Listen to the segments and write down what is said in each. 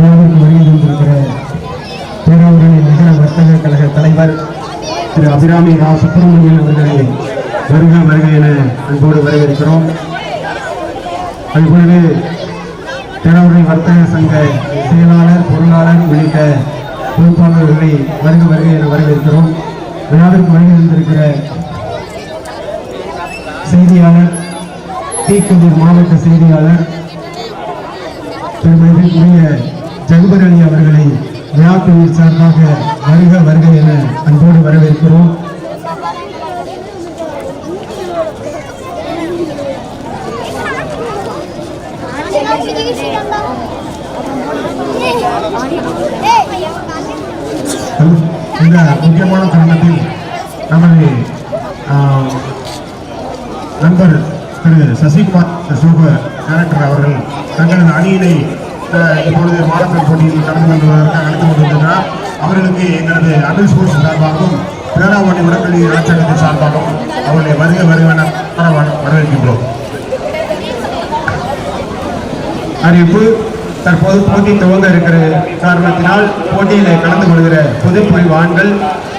விழாவிற்கு வருகை தந்திருக்கிற பேராவூரணி நகர வர்த்தக கழக தலைவர் திரு அபிராமி ரா சுப்பிரமணியன் அவர்களை வருக வருக என அன்போடு வரவேற்கிறோம். அதுபோலவே பேராவூரணி வர்த்தக சங்க செயலாளர் பொருளாளர் உள்ளிட்ட பொறுப்பாளர்களை வருக வருக என வரவேற்கிறோம். விழாவிற்கு வருகை தந்திருக்கிற செய்தியாளர் தீக்குந்தூர் மாவட்ட செய்தியாளர் பெருமதிக்குரிய ஜகுபர் அலி அவர்களை விழாக்குழுவின் சார்பாக வருக வருக என அன்போடு வரவேற்கிறோம். இந்த முக்கியமான தருணத்தில் நமது ஆஹ், நண்பர் திரு சசிகுமார் சோப டைரக்டர் அவர்கள் தங்களது அணியினை இப்பொழுது மாரத்தான் போட்டியில் கலந்து கொள்வதற்காக அழைத்து கொண்டிருக்கிறார் அவர்களுக்கு எங்களது அடல் ஸ்போர்ட்ஸ் சார்பாகவும் பேராவணி உடற்கல்வி நலச்சங்கத்தின் சார்பாகவும் அவர்களை வருக வருவன வரவேற்கின்றோம். அறிவிப்பு தற்போது போட்டி துவங்க இருக்கிற காரணத்தினால் போட்டியில் கலந்து கொள்கிற பொதுப்பிரிவு ஆண்கள்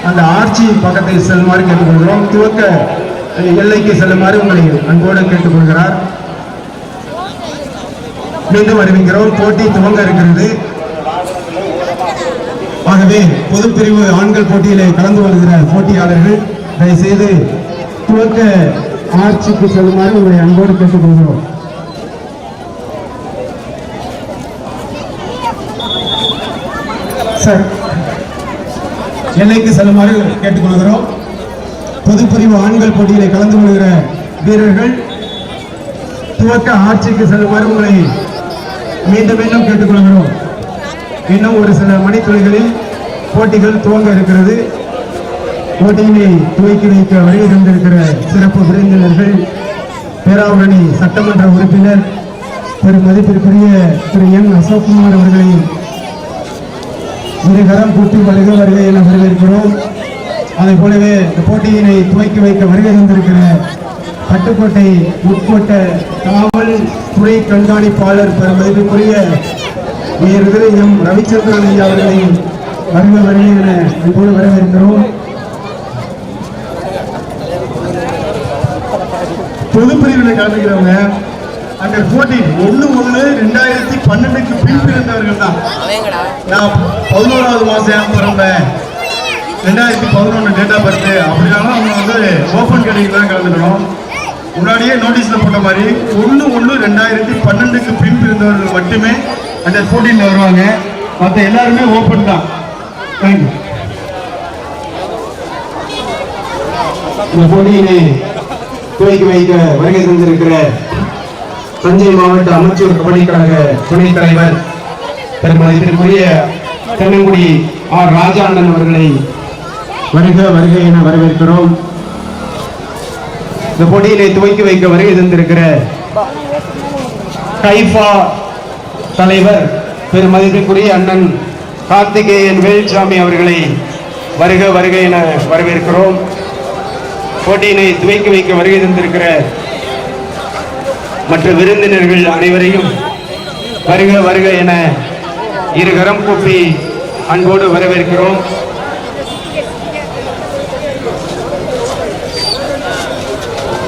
அந்த ஆட்சி பக்கத்தை செல்லுமாறு கேட்டுக்கொள்கிறோம். துவக்க எல்லைக்கு செல்லுமாறு உங்களை அன்போடு கேட்டுக்கொள்கிறார். மீண்டும் அறிவிக்கிறோம். போட்டி துவங்க இருக்கிறது. ஆகவே பொதுப்பிரிவு ஆண்கள் போட்டியிலே கலந்து கொள்கிற போட்டியாளர்கள் தயவுசெய்து துவக்க ஆட்சிக்கு செல்லுமாறு உங்களை அன்போடு கேட்டுக்கொள்கிறோம். சார் எல்லைக்கு செல்லுமாறு கேட்டுக்கொள்கிறோம். பொதுப்பிரிவு ஆண்கள் போட்டியிலே கலந்து கொள்கிற வீரர்கள் துவக்க ஆட்சிக்கு செல்லுமாறு உங்களை மீண்டும் மீண்டும் கேட்டுக்கொள்கிறோம். இன்னும் ஒரு சில மணித்துளிகளில் போட்டிகள் துவங்க இருக்கிறது. போட்டியினை துவக்கி வைக்க வருகை தந்திருக்கிற சிறப்பு விருந்தினர்கள் பேராவரணி சட்டமன்ற உறுப்பினர் திரு மதிப்பிற்குரிய திரு என் அசோக்குமார் அவர்களை இருகரம் கூட்டி வருக வருகை என வரவேற்கிறோம். அதை போலவே இந்த போட்டியினை துவக்கி வைக்க வருகை தந்திருக்கிற பட்டுக்கோட்டை உட்கோட்ட காவல் துறை கண்காணிப்பாளர் பெருமதிப்புக்குரிய உயர்திரு எம் ரவிச்சந்திரன் ஐயா அவர்களை வருக வருக என அன்போடு வரவேற்கிறோம். பொதுப்பிரிவில் கலந்துக்கிறவங்க அந்த போட்டி ஒண்ணு ஒண்ணு ரெண்டாயிரத்தி பன்னெண்டுக்கு பின் பிறந்தவர்கள் தான். நான் பதினோராவது மாசம் பிறந்தேன் ரெண்டாயிரத்தி பதினொன்று டேட்டா ஆஃப் பர்த் அப்படினாலும் அவங்க வந்து ஓப்பன் கேட்டகிரி தான் கலந்துக்கணும். முன்னாடியே நோட்டீஸ்ல போட்ட மாதிரி ஒன்று ஒன்று ரெண்டாயிரத்தி பன்னெண்டுக்கு பின் இருந்தவர்கள் மட்டுமே அந்த போட்டியில் வருவாங்க. மற்ற எல்லாருமே ஓப்பன் தான். தேங்க்யூ இந்த போட்டியினை துவக்கி வைக்க வருகை தந்திருக்கிற தஞ்சை மாவட்ட அமைச்சர் கபடி கழக துணைத் தலைவர் பெருமதிப்பிற்குரிய தென்னங்குடி ஆர் ராஜாண்ணன் அவர்களை வருக வருக என வரவேற்கிறோம். இந்த போட்டியினை துவக்கி வைக்க வருகை தந்திருக்கிற கைஃபா தலைவர் பெருமதிப்புக்குரிய அண்ணன் கார்த்திகேயன் வேல்சாமி அவர்களை வருக வருக என வரவேற்கிறோம். போட்டியினை துவக்கி வைக்க வருகை தந்திருக்கிற மற்ற விருந்தினர்கள் அனைவரையும் வருக வருக என இருகரம் கூப்பி அன்போடு வரவேற்கிறோம்.